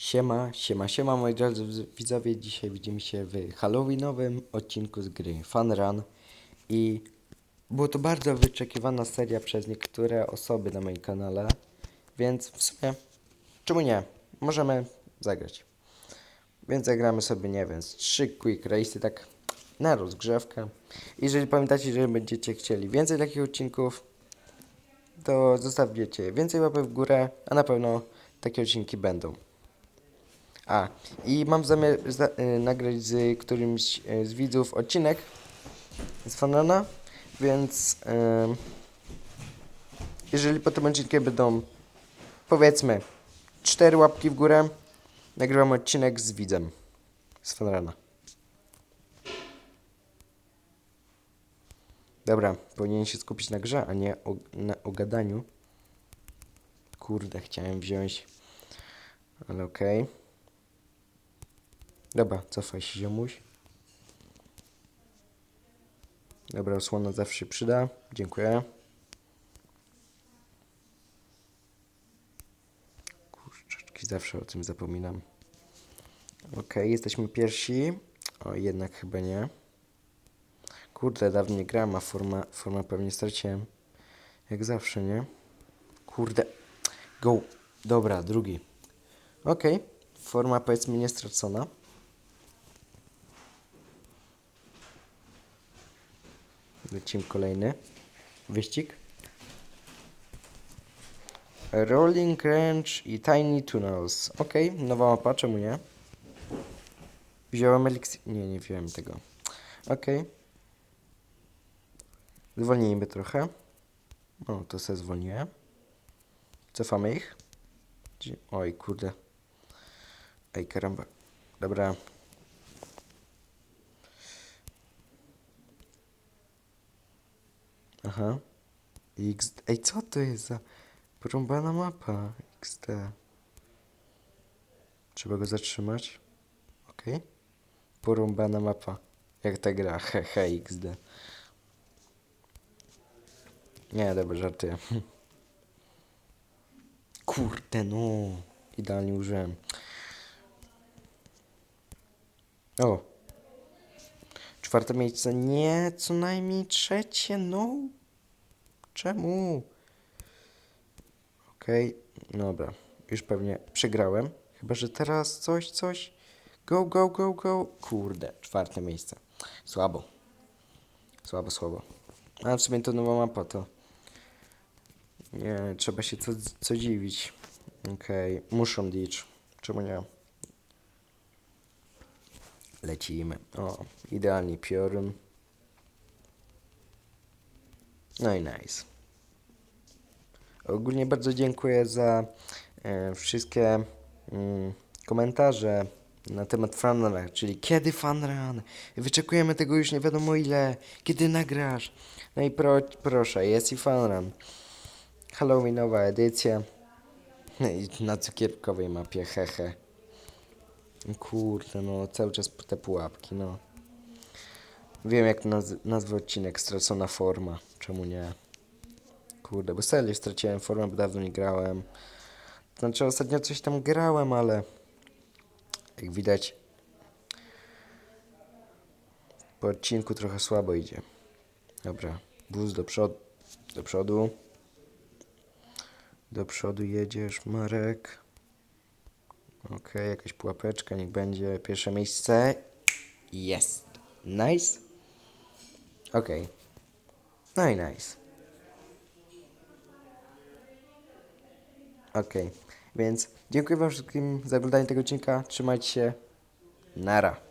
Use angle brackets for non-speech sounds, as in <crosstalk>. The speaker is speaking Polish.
Siema, siema, siema moi drodzy widzowie. Dzisiaj widzimy się w Halloweenowym odcinku z gry Fun Run i było to bardzo wyczekiwana seria przez niektóre osoby na moim kanale, więc w sumie, czemu nie? Możemy zagrać. Więc zagramy sobie, nie wiem, trzy quick race'y, tak na rozgrzewkę. Jeżeli pamiętacie, że będziecie chcieli więcej takich odcinków, to zostawcie więcej łapek w górę, a na pewno takie odcinki będą. A, i mam zamiar za, y, nagrać z którymś y, z widzów odcinek z Fanana, więc y, jeżeli po tym odcinku będą powiedzmy cztery łapki w górę, nagrywam odcinek z widzem z Fanrana. Dobra, powinien się skupić na grze, a nie o, na o gadaniu. Kurde, chciałem wziąć, ale okej. Dobra, cofaj się ziomuś. Dobra, osłona zawsze przyda. Dziękuję. Kurczeczki, zawsze o tym zapominam. Okej, jesteśmy pierwsi. O, jednak chyba nie. Kurde, dawno nie grałem, a forma, forma pewnie straciłem. Jak zawsze, nie? Kurde. Go. Dobra, drugi. Okej. Forma powiedzmy nie stracona. Lecimy kolejny wyścig. Rolling Range i Tiny Tunnels. Ok, nowa mapa, czemu nie? Wziąłem eliksir. Nie, nie wziąłem tego. Ok. Zwolnijmy trochę. O, to se zwolniłem. Cofamy ich. Oj, kurde. Ej, karamba. Dobra. Aha. XD. Ej, co to jest za porąbana mapa? XD. Trzeba go zatrzymać. Okej. Porąbana mapa. Jak ta gra? <laughs> Hehe, XD. Nie, dobra, żartuję. <laughs> Kurde, no. Idealnie użyłem. O. Czwarte miejsce. Nie, co najmniej trzecie, no. Czemu? Okej, dobra. Już pewnie przegrałem. Chyba, że teraz coś, coś. Go, go, go, go. Kurde, czwarte miejsce. Słabo. Słabo, słabo. A w sumie to nowa mapa, to... Nie, trzeba się co, co dziwić. Okej, muszą dicz. Czemu nie? Lecimy. O, idealnie piorun. No i nice. Ogólnie bardzo dziękuję za e, wszystkie mm, komentarze na temat Funruna, czyli kiedy Funrun? Wyczekujemy tego już nie wiadomo ile. Kiedy nagrasz? No i pro, proszę, jest i Funrun. Halloweenowa edycja. I na cukierkowej mapie, hehe. Kurde, no cały czas te pułapki, no. Wiem jak naz nazwę odcinek Stracona forma. Czemu nie? Kurde, bo serio straciłem formę, bo dawno nie grałem. Znaczy ostatnio coś tam grałem, ale jak widać po odcinku trochę słabo idzie. Dobra, wóz do przodu. Do przodu. Do przodu jedziesz, Marek. Okej, jakaś pułapeczka, niech będzie. Pierwsze miejsce. Jest. Nice. Okej. Nice. Okej, więc dziękuję wam wszystkim za oglądanie tego odcinka. Trzymajcie się. Nara.